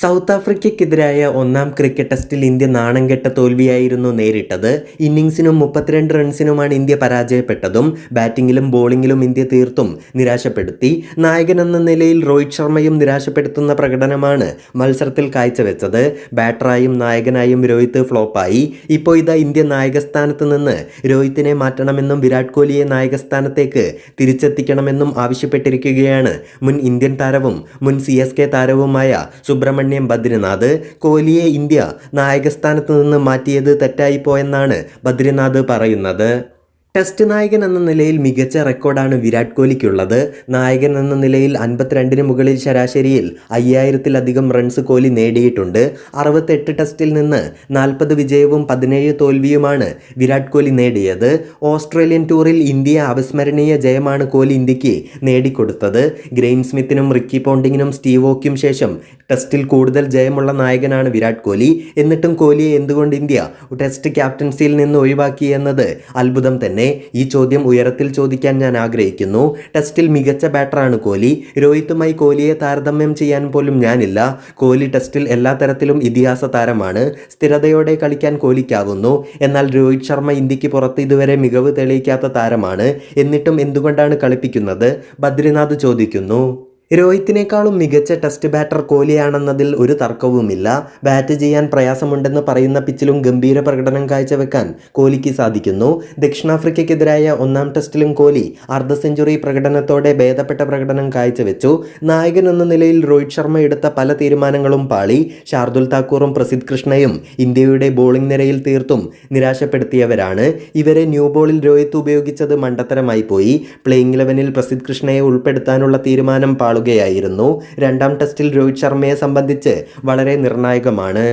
South ആഫ്രിക്കയ്ക്കെതിരായ ഒന്നാം cricket ടെസ്റ്റിൽ India നാണംകെട്ട തോൽവിയായിരുന്നു നേരിട്ടത്. ഇന്നിങ്സിനും മുപ്പത്തിരണ്ട് റൺസിനുമാണ് ഇന്ത്യ പരാജയപ്പെട്ടതും ബാറ്റിങ്ങിലും ബോളിങ്ങിലും ഇന്ത്യ തീർത്തും നിരാശപ്പെടുത്തി. നായകൻ എന്ന നിലയിൽ രോഹിത് ശർമ്മയും നിരാശപ്പെടുത്തുന്ന പ്രകടനമാണ് മത്സരത്തിൽ കാഴ്ചവെച്ചത്. ബാറ്ററായും നായകനായും രോഹിത് ഫ്ലോപ്പായി. ഇപ്പോൾ ഇതാ ഇന്ത്യ നായകസ്ഥാനത്ത് നിന്ന് രോഹിത്തിനെ മാറ്റണമെന്നും വിരാട് കോഹ്ലിയെ നായകസ്ഥാനത്തേക്ക് തിരിച്ചെത്തിക്കണമെന്നും ആവശ്യപ്പെട്ടിരിക്കുകയാണ് മുൻ ഇന്ത്യൻ താരവും മുൻ സി താരവുമായ സുബ്രഹ്മണ്യം ബദ്രിനാഥ് കോഹ്ലിയെ ഇന്ത്യ നായകസ്ഥാനത്ത് നിന്ന് മാറ്റിയത് തെറ്റായിപ്പോയെന്നാണ് ബദ്രിനാഥ് പറയുന്നത്. ടെസ്റ്റ് നായകൻ എന്ന നിലയിൽ മികച്ച റെക്കോർഡാണ് വിരാട് കോഹ്ലിക്കുള്ളത്. നായകൻ എന്ന നിലയിൽ അൻപത്തിരണ്ടിന് മുകളിൽ ശരാശരിയിൽ അയ്യായിരത്തിലധികം റൺസ് കോഹ്ലി നേടിയിട്ടുണ്ട്. അറുപത്തെട്ട് ടെസ്റ്റിൽ നിന്ന് നാൽപ്പത് വിജയവും പതിനേഴ് തോൽവിയുമാണ് വിരാട് കോഹ്ലി നേടിയത്. ഓസ്ട്രേലിയൻ ടൂറിൽ ഇന്ത്യ അവിസ്മരണീയ ജയമാണ് കോഹ്ലി ഇന്ത്യയ്ക്ക് നേടിക്കൊടുത്തത്. ഗ്രെയിം സ്മിത്തിനും റിക്കി പോണ്ടിങ്ങിനും സ്റ്റീവോക്കും ശേഷം ടെസ്റ്റിൽ കൂടുതൽ ജയമുള്ള നായകനാണ് വിരാട് കോഹ്ലി. എന്നിട്ടും കോഹ്ലിയെ എന്തുകൊണ്ട് ഇന്ത്യ ടെസ്റ്റ് ക്യാപ്റ്റൻസിയിൽ നിന്ന് ഒഴിവാക്കി എന്നത് അത്ഭുതം തന്നെ. ഈ ചോദ്യം ഉയരത്തിൽ ചോദിക്കാൻ ഞാൻ ആഗ്രഹിക്കുന്നു. ടെസ്റ്റിൽ മികച്ച ബാറ്ററാണ് കോഹ്ലി. രോഹിത്തുമായി കോഹ്ലിയെ താരതമ്യം ചെയ്യാൻ പോലും ഞാനില്ല. കോഹ്ലി ടെസ്റ്റിൽ എല്ലാ തരത്തിലും ഇതിഹാസ താരമാണ്. സ്ഥിരതയോടെ കളിക്കാൻ കോഹ്ലിക്കാവുന്നു. എന്നാൽ രോഹിത് ശർമ്മ ഇന്ത്യയ്ക്ക് പുറത്ത് ഇതുവരെ മികവ് തെളിയിക്കാത്ത താരമാണ്. എന്നിട്ടും എന്തുകൊണ്ടാണ് കളിപ്പിക്കുന്നത്? ബദ്രിനാഥ് ചോദിക്കുന്നു. രോഹിത്തിനേക്കാളും മികച്ച ടെസ്റ്റ് ബാറ്റർ കോഹ്ലിയാണെന്നതിൽ ഒരു തർക്കവുമില്ല. ബാറ്റ് ചെയ്യാൻ പ്രയാസമുണ്ടെന്ന് പറയുന്ന പിച്ചിലും ഗംഭീര പ്രകടനം കാഴ്ചവെക്കാൻ കോഹ്ലിക്ക് സാധിക്കുന്നു. ദക്ഷിണാഫ്രിക്കയ്ക്കെതിരായ ഒന്നാം ടെസ്റ്റിലും കോഹ്ലി അർദ്ധ സെഞ്ചുറി പ്രകടനത്തോടെ ഭേദപ്പെട്ട പ്രകടനം കാഴ്ചവെച്ചു. നായകൻ എന്ന നിലയിൽ രോഹിത് ശർമ്മ എടുത്ത പല തീരുമാനങ്ങളും പാളി. ഷാർദുൽ താക്കൂറും പ്രസിദ് കൃഷ്ണയും ഇന്ത്യയുടെ ബോളിംഗ് നിരയിൽ തീർത്തും നിരാശപ്പെടുത്തിയവരാണ്. ഇവരെ ന്യൂ ബോളിൽ രോഹിത് ഉപയോഗിച്ചത് മണ്ടത്തരമായി പോയി. പ്ലേയിങ് ഇലവനിൽ പ്രസിദ് കൃഷ്ണയെ ഉൾപ്പെടുത്താനുള്ള തീരുമാനം പാളുകയായിരുന്നു രണ്ടാം ടെസ്റ്റിൽ രോഹിത് ശർമ്മയെ സംബന്ധിച്ച് വളരെ നിർണായകമാണ്.